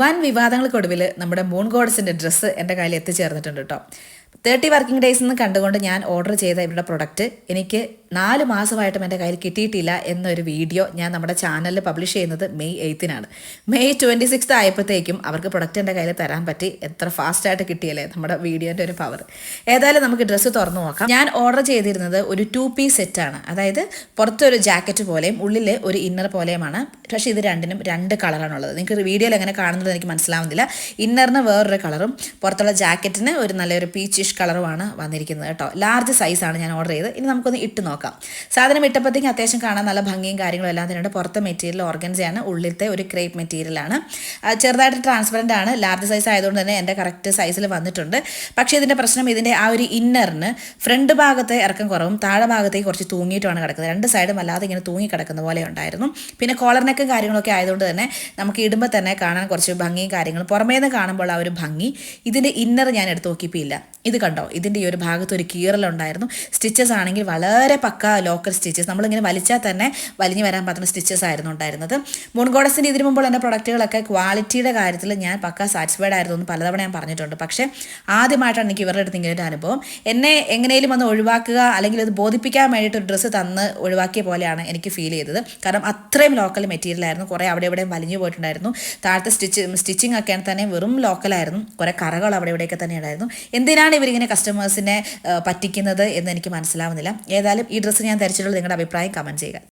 വൻ വിവാദങ്ങൾക്കൊടുവിൽ നമ്മുടെ moon ഗോഡ്സിന്റെ dress എന്റെ കയ്യിൽ എത്തിച്ചേർന്നിട്ടുണ്ട് കേട്ടോ തേർട്ടി വർക്കിംഗ് ഡേയ്സ് എന്ന് കണ്ടുകൊണ്ട് ഞാൻ ഓർഡർ ചെയ്ത ഇവരുടെ പ്രൊഡക്റ്റ് എനിക്ക് നാല് മാസമായിട്ടും എന്റെ കയ്യിൽ കിട്ടിയിട്ടില്ല എന്നൊരു വീഡിയോ ഞാൻ നമ്മുടെ ചാനലിൽ പബ്ലിഷ് ചെയ്യുന്നത് മെയ് എയ്ത്തിനാണ്. മെയ് ട്വന്റി സിക്സ് ആയപ്പോഴത്തേക്കും അവർക്ക് പ്രൊഡക്റ്റ് എന്റെ കയ്യിൽ തരാൻ പറ്റി. എത്ര ഫാസ്റ്റായിട്ട് കിട്ടിയല്ലേ നമ്മുടെ വീഡിയോന്റെ ഒരു പവർ ഏതായാലും നമുക്ക് ഡ്രസ്സ് തുറന്നു നോക്കാം. ഞാൻ ഓർഡർ ചെയ്തിരുന്നത് ഒരു ടു പീസ് സെറ്റാണ് അതായത് പുറത്തൊരു ജാക്കറ്റ് പോലെയും ഉള്ളിൽ ഒരു ഇന്നർ പോലെയുമാണ്. പക്ഷേ ഇത് രണ്ടിനും രണ്ട് കളറാണ് ഉള്ളത് നിങ്ങൾക്ക് വീഡിയോയിൽ എങ്ങനെ കാണുന്നത് എനിക്ക് മനസ്സിലാവുന്നില്ല. ഇന്നറിന് വേറൊരു കളറും പുറത്തുള്ള ജാക്കറ്റിന് ഒരു നല്ലൊരു പീച്ചിഷ് കളറുമാണ് വന്നിരിക്കുന്നത് കേട്ടോ. ലാർജ് സൈസാണ് ഞാൻ ഓർഡർ ചെയ്ത് ഇനി നമുക്കൊന്ന് ഇട്ട് നോക്കാം. സാധനം ഇട്ടപ്പോഴത്തേക്കും അത്യാവശ്യം കാണാൻ നല്ല ഭംഗിയും കാര്യങ്ങളും എല്ലാം തന്നെയുണ്ട്. പുറത്തെ മെറ്റീരിയൽ ഓർഗൻസയാണ് ഉള്ളിലത്തെ ഒരു ക്രേപ്പ് മെറ്റീരിയലാണ് ചെറുതായിട്ട് ട്രാൻസ്പെറന്റ് ആണ്. ലാർജ് സൈസ് ആയതുകൊണ്ട് തന്നെ എന്റെ കറക്റ്റ് സൈസിൽ വന്നിട്ടുണ്ട്. പക്ഷേ ഇതിന്റെ പ്രശ്നം ഇതിന്റെ ആ ഒരു ഇന്നറിന് ഫ്രണ്ട് ഭാഗത്തെ ഇറക്കം കുറവും താഴെ ഭാഗത്തേക്ക് കുറച്ച് തൂങ്ങിയിട്ടുമാണ് കിടക്കുന്നത്. രണ്ട് സൈഡും അല്ലാതെ ഇങ്ങനെ തൂങ്ങി കിടക്കുന്ന പോലെ ഉണ്ടായിരുന്നു. പിന്നെ കോളർ നെക്കും കാര്യങ്ങളൊക്കെ ആയതുകൊണ്ട് തന്നെ നമുക്ക് ഇടുമ്പോൾ തന്നെ കാണാൻ കുറച്ച് ഭംഗിയും കാര്യങ്ങളും. പുറമേ നിന്ന് കാണുമ്പോൾ ആ ഒരു ഭംഗി. ഇതിന്റെ ഇന്നർ ഞാൻ എടുത്ത് നോക്കിയപ്പോൾ ഇല്ല ഇത് കണ്ടോ? ഇതിന്റെ ഈ ഒരു ഭാഗത്ത് ഒരു കീറലുണ്ടായിരുന്നു. സ്റ്റിച്ചസ് ആണെങ്കിൽ വളരെ പക്ക ലോക്കൽ സ്റ്റിച്ചസ് നമ്മളിങ്ങനെ വലിച്ചാൽ തന്നെ വലിഞ്ഞു വരാൻ പറ്റുന്ന സ്റ്റിച്ചസ് ആയിരുന്നു ഉണ്ടായിരുന്നത്. മുൻകോടസിന്റെ ഇതിനു മുമ്പുള്ള എന്റെ പ്രൊഡക്റ്റുകളൊക്കെ ക്വാളിറ്റിയുടെ കാര്യത്തിൽ ഞാൻ പക്ക സാറ്റിസ്ഫൈഡ് ആയിരുന്നു എന്ന് പലതവണ ഞാൻ പറഞ്ഞിട്ടുണ്ട്. പക്ഷേ ആദ്യമായിട്ടാണ് എനിക്ക് ഇവരുടെ അടുത്ത് ഇങ്ങനെ ഒരു അനുഭവം. എന്നെ എങ്ങനെയും ഒന്ന് ഒഴിവാക്കുക അല്ലെങ്കിൽ അത് ബോധിപ്പിക്കാൻ വേണ്ടിയിട്ട് ഒരു ഡ്രസ്സ് തന്ന് ഒഴിവാക്കിയ പോലെയാണ് എനിക്ക് ഫീൽ ചെയ്തത്. കാരണം അത്രയും ലോക്കൽ മെറ്റീരിയൽ ആയിരുന്നു കുറേ അവിടെ ഇവിടെയും വലിഞ്ഞു പോയിട്ടുണ്ടായിരുന്നു. താഴത്തെ സ്റ്റിച്ച് സ്റ്റിച്ചിങ് ഒക്കെ തന്നെ വെറും ലോക്കലായിരുന്നു. കുറേ കറകൾ അവിടെ ഇവിടെയൊക്കെ തന്നെ ഉണ്ടായിരുന്നു എന്തിനാണ് ഇവരിങ്ങനെ കസ്റ്റമേഴ്സിനെ പറ്റിക്കുന്നത് എന്ന് എനിക്ക് മനസ്സിലാവുന്നില്ല. ഏതായാലും ഈ ഡ്രസ്സ് ഞാൻ ധരിച്ചിട്ടുള്ള നിങ്ങളുടെ അഭിപ്രായം കമന്റ് ചെയ്യുക.